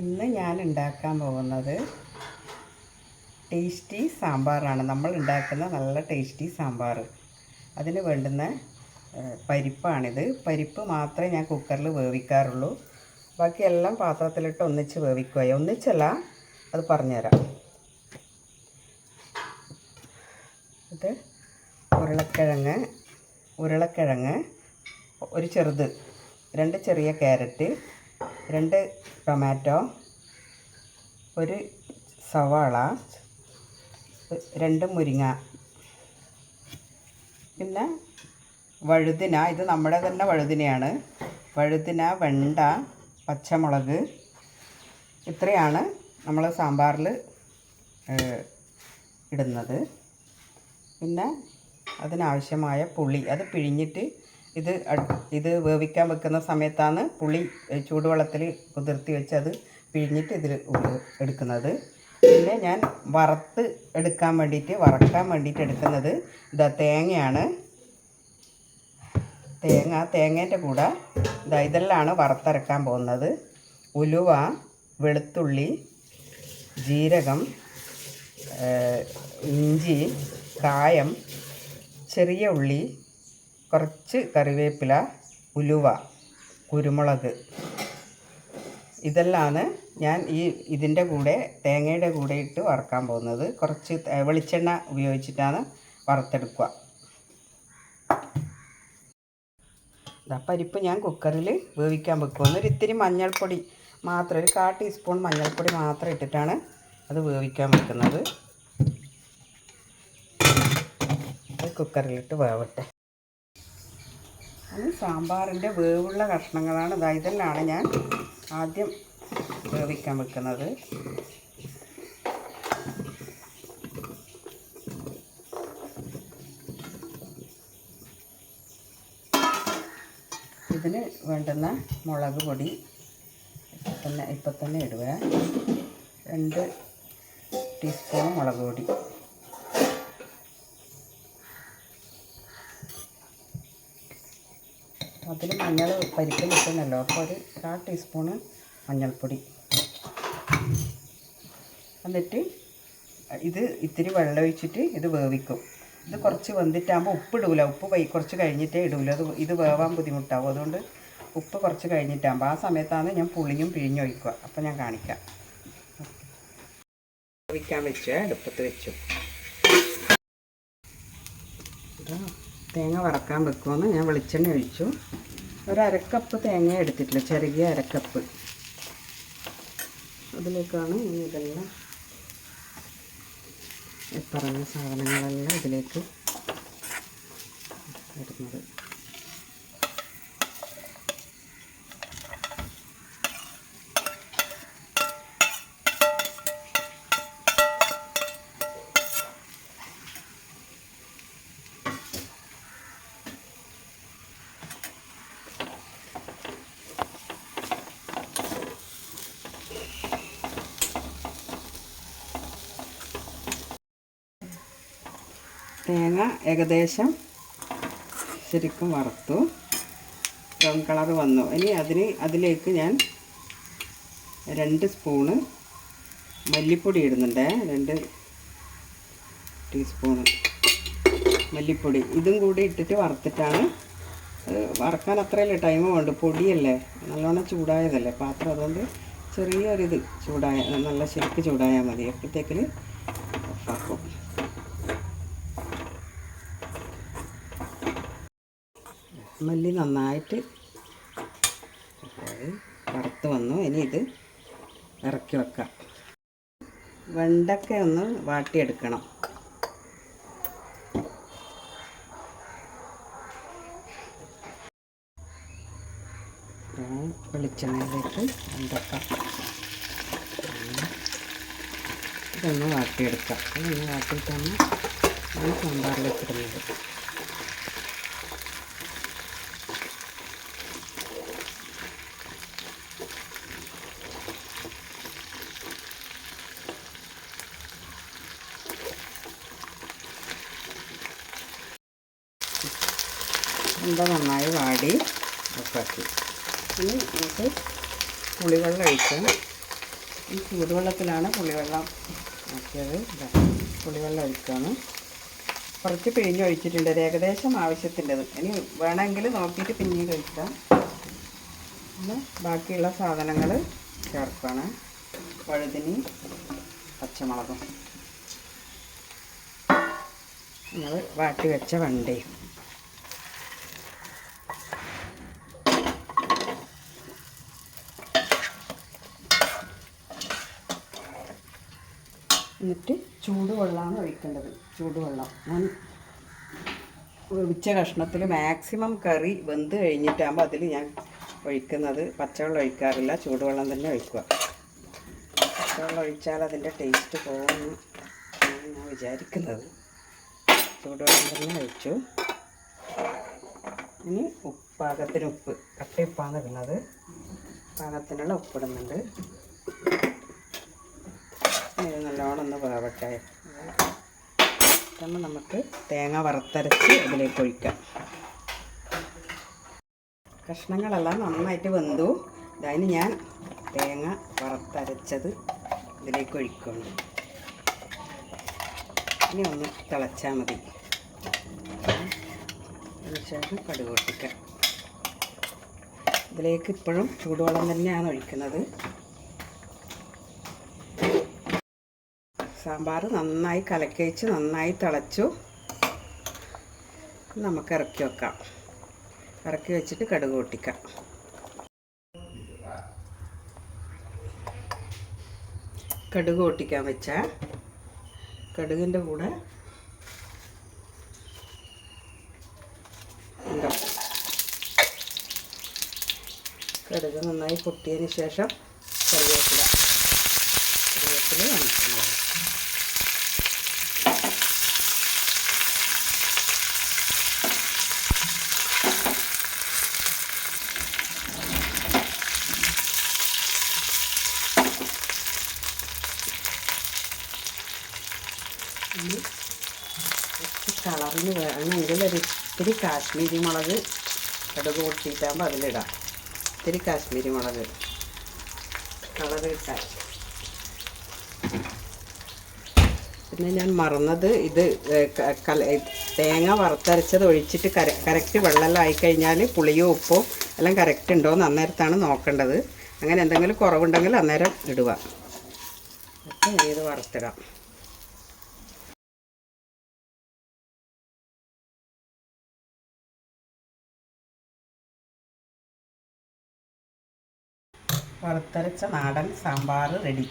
ഇന്ന് ഞാൻ ഉണ്ടാക്കാൻ പോകുന്നത് ടേസ്റ്റി സാമ്പാറാണ്. നമ്മൾ ഉണ്ടാക്കുന്ന നല്ല ടേസ്റ്റി സാമ്പാർ. അതിന് വേണ്ടുന്ന പരിപ്പാണിത്. പരിപ്പ് മാത്രമേ ഞാൻ കുക്കറിൽ വേവിക്കാറുള്ളൂ. ബാക്കിയെല്ലാം പാത്രത്തിലിട്ട് ഒന്നിച്ച് വേവിക്കുക ഒന്നിച്ചല്ല അത് പറഞ്ഞുതരാം. ഇത് ഉരുളക്കിഴങ്ങ് ഉരുളക്കിഴങ്ങ് ഒരു ചെറുത് രണ്ട് ചെറിയ ക്യാരറ്റ് രണ്ട് ടൊമാറ്റോ ഒരു സവാള രണ്ട് മുരിങ്ങ. പിന്നെ വഴുതിന ഇത് നമ്മുടെ തന്നെ വഴുതിനയാണ്. വഴുതിന വെണ്ട പച്ചമുളക് ഇത്രയാണ് നമ്മൾ സാമ്പാറിൽ ഇടുന്നത്. പിന്നെ അതിനാവശ്യമായ പുളി അത് പിഴിഞ്ഞിട്ട് ഇത് ഇത് വേവിക്കാൻ വെക്കുന്ന സമയത്താണ് പുളി ചൂടുവെള്ളത്തിൽ കുതിർത്തി വെച്ച് അത് പിഴിഞ്ഞിട്ട് ഇതിൽ എടുക്കുന്നത്. പിന്നെ ഞാൻ വറുത്ത് എടുക്കാൻ വേണ്ടിയിട്ട് വറക്കാൻ വേണ്ടിയിട്ട് എടുക്കുന്നത് ഇതാ തേങ്ങയാണ്. തേങ്ങ തേങ്ങേന്റെ കൂടെ ഇതാ ഇതെല്ലാമാണ് വറുത്തരക്കാൻ പോകുന്നത്. ഉലുവ വെളുത്തുള്ളി ജീരകം ഇഞ്ചി കായം ചെറിയ ഉള്ളി കുറച്ച് കറിവേപ്പില ഉലുവ കുരുമുളക്. ഇതെല്ലാമാണ് ഞാൻ ഈ ഇതിന്റെ കൂടെ തേങ്ങയുടെ കൂടെ ഇട്ട് വറുക്കാൻ പോകുന്നത്. കുറച്ച് വെളിച്ചെണ്ണ ഉപയോഗിച്ചിട്ടാണ് വറുത്തെടുക്കുക. പരിപ്പ് ഞാൻ കുക്കറിൽ വേവിക്കാൻ വെക്കുക ഒരു ഇത്തിരി മഞ്ഞൾപ്പൊടി മാത്രം ഒരു കാ ടീസ്പൂൺ മഞ്ഞൾപ്പൊടി മാത്രം ഇട്ടിട്ടാണ് അത് വേവിക്കാൻ വെക്കുന്നത്. കുക്കറിലിട്ട് വേവട്ടെ. അത് സാമ്പാറിന്റെ വേവുള്ള കഷ്ണങ്ങളാണ്. ഇതാ ഇതെല്ലാമാണ് ഞാൻ ആദ്യം വേവിക്കാൻ വെക്കുന്നത്. ഇതിന് വേണ്ടുന്ന മുളക് പൊടി തന്നെ ഇപ്പം തന്നെ ഇടുക. രണ്ട് ടീസ്പൂൺ മുളക് പൊടി. അതിൽ മഞ്ഞൾ പരിപ്പ് കിട്ടുന്നല്ലോ അപ്പോൾ ഒരു കാ ടീസ്പൂണ് മഞ്ഞൾപ്പൊടി. എന്നിട്ട് ഇത് ഇത്തിരി വെള്ളം ഒഴിച്ചിട്ട് ഇത് വേവിക്കും. ഇത് കുറച്ച് വെന്തിട്ടാകുമ്പോൾ ഉപ്പ് ഇടൂല. ഉപ്പ് കുറച്ച് കഴിഞ്ഞിട്ടേ ഇടൂല. അത് ഇത് വേവാൻ ബുദ്ധിമുട്ടാവും. അതുകൊണ്ട് ഉപ്പ് കുറച്ച് കഴിഞ്ഞിട്ടാകുമ്പോൾ ആ സമയത്താണ് ഞാൻ പുളിയും പിഴിഞ്ഞൊഴിക്കുക അപ്പോൾ ഞാൻ കാണിക്കാം. വേവിക്കാൻ വെച്ച് അടുപ്പത്ത് വെച്ചു. ഇതാ. തേങ്ങ വറക്കാൻ വെക്കുമെന്ന് ഞാൻ വെളിച്ചെണ്ണ ഒഴിച്ചു. ഒരു അരക്കപ്പ് തേങ്ങ എടുത്തിട്ടില്ല ചെറിയ അരക്കപ്പ് അതിലേക്കാണ് ഇനി ഇതെല്ലാം പറഞ്ഞ സാധനങ്ങളെല്ലാം ഇതിലേക്ക് ഇടുന്നത്. തേങ്ങ ഏകദേശം ശരിക്കും വറുത്തു. ബ്രൗൺ കളർ വന്നു. ഇനി അതിന് അതിലേക്ക് ഞാൻ രണ്ട് സ്പൂണ് മല്ലിപ്പൊടി ഇടുന്നുണ്ട്. രണ്ട് ടീസ്പൂണ് മല്ലിപ്പൊടി. ഇതും കൂടി ഇട്ടിട്ട് വറുത്തിട്ടാണ് വറക്കാൻ അത്രയല്ലേ ടൈം വേണ്ട? പൊടിയല്ലേ? നല്ലോണം ചൂടായതല്ലേ? പാത്രം അതുകൊണ്ട് ചെറിയൊരിത് ചൂടായ നല്ല ശരിക്ക് ചൂടായാൽ മതി. എപ്പോഴത്തേക്കിൽ ഓഫാക്കും മല്ലി നന്നായിട്ട് വറുത്ത് വന്നു. ഇനി ഇത് ഇറക്കി വെക്കാം. വെണ്ടക്ക ഒന്ന് വാട്ടിയെടുക്കണം. വെളിച്ചെണ്ണയിലേക്ക് വെണ്ടക്ക. ഇതൊന്ന് വാട്ടിയെടുക്കാം. ഇതൊന്ന് വാട്ടിയിട്ടാണ് സാമ്പാറിലേക്ക് ഇടുന്നത്. വെണ്ട നന്നായി വാടി ഉറപ്പാക്കി ഇനി നമുക്ക് പുളിവെള്ളം ഒഴിക്കാം ഈ ചൂടുവെള്ളത്തിലാണ് പുളിവെള്ളം ആക്കിയത്. പുളിവെള്ളം ഒഴിക്കുകയാണ് കുറച്ച് പിഴിഞ്ഞ് ഒഴിച്ചിട്ടുണ്ട്. ഒരു ഏകദേശം ആവശ്യത്തിന്റെത്. ഇനി വേണമെങ്കിൽ നോക്കിയിട്ട് പിന്നീട് ഒഴിക്കാം. പിന്നെ ബാക്കിയുള്ള സാധനങ്ങൾ ചേർക്കുകയാണ് വഴുതിനി പച്ചമുളകും. നമ്മൾ വാട്ടി വെച്ച വണ്ടയും. എന്നിട്ട് ചൂടുവെള്ളമാണ് ഒഴിക്കേണ്ടത്. ചൂടുവെള്ളം. ഞാൻ ഉച്ച കഷ്ണത്തിൽ മാക്സിമം കറി വെന്ത് കഴിഞ്ഞിട്ടാകുമ്പോൾ അതിൽ ഞാൻ ഒഴിക്കുന്നത് പച്ചവെള്ളം ഒഴിക്കാറില്ല. ചൂടുവെള്ളം തന്നെ ഒഴിക്കുക. പച്ചവെള്ളം ഒഴിച്ചാൽ അതിന്റെ ടേസ്റ്റ് പോകുമെന്ന് ഞാൻ വിചാരിക്കുന്നത്. ചൂടുവെള്ളം തന്നെ ഒഴിച്ചു. ഇനി ഉപ്പാകത്തിന് ഉപ്പ് കട്ട ഉപ്പാണ് ഇടുന്നത്. പാകത്തിനുള്ള ഉപ്പിടുന്നുണ്ട്. ഇത് നല്ലോണം ഒന്ന് വേവട്ടെ പെട്ടെന്ന് നമുക്ക് തേങ്ങ വറുത്തരച്ച് അതിലേക്ക് ഒഴിക്കാം. കഷ്ണങ്ങളെല്ലാം നന്നായിട്ട് വെന്തു. അതിന് ഞാൻ തേങ്ങ വറുത്തരച്ചത് ഇതിലേക്ക് ഒഴിക്കുന്നു. ഇനി ഒന്ന് തിളച്ചാൽ മതി. അതിനുശേഷം കടുക് പൊട്ടിക്കാം. ഇതിലേക്ക് ഇപ്പോഴും ചൂടുവെള്ളം തന്നെയാണ് ഒഴിക്കുന്നത്. സാമ്പാർ നന്നായി കലക്കയിച്ച് നന്നായി തിളച്ചു. നമുക്ക് ഇറക്കി വെക്കാം. ഇറക്കി വെച്ചിട്ട് കടുക് പൊട്ടിക്കാം. കടുക് പൊട്ടിക്കാൻ വെച്ച കടുകിന്റെ കൂടെ കടുക് നന്നായി പൊട്ടിയതിന് ശേഷം കറിവേപ്പില കറിവേപ്പില നനയ്ക്കുന്നത് ഇനി കുറച്ച് കളറിന് വേണമെങ്കിൽ ഒരു ഇത്തിരി കാശ്മീരി മുളക് കടുക് പൊട്ടിയിട്ടാകുമ്പോൾ അതിലിടാം. ഇത്തിരി കാശ്മീരി മുളക് കളർ ഇട്ടാൽ പിന്നെ ഞാൻ മറന്നത് ഇത് തേങ്ങ വറുത്തരച്ചത് ഒഴിച്ചിട്ട് കര കറക്റ്റ് വെള്ളമെല്ലാം ആയിക്കഴിഞ്ഞാൽ പുളിയും ഉപ്പും എല്ലാം കറക്റ്റ് ഉണ്ടോയെന്ന് അന്നേരത്താണ് നോക്കേണ്ടത്. അങ്ങനെ എന്തെങ്കിലും കുറവുണ്ടെങ്കിൽ അന്നേരം ഇടുക. അപ്പം ഇത് വറുത്തിടാം. വറുത്തരച്ച നാടൻ സാമ്പാർ റെഡി.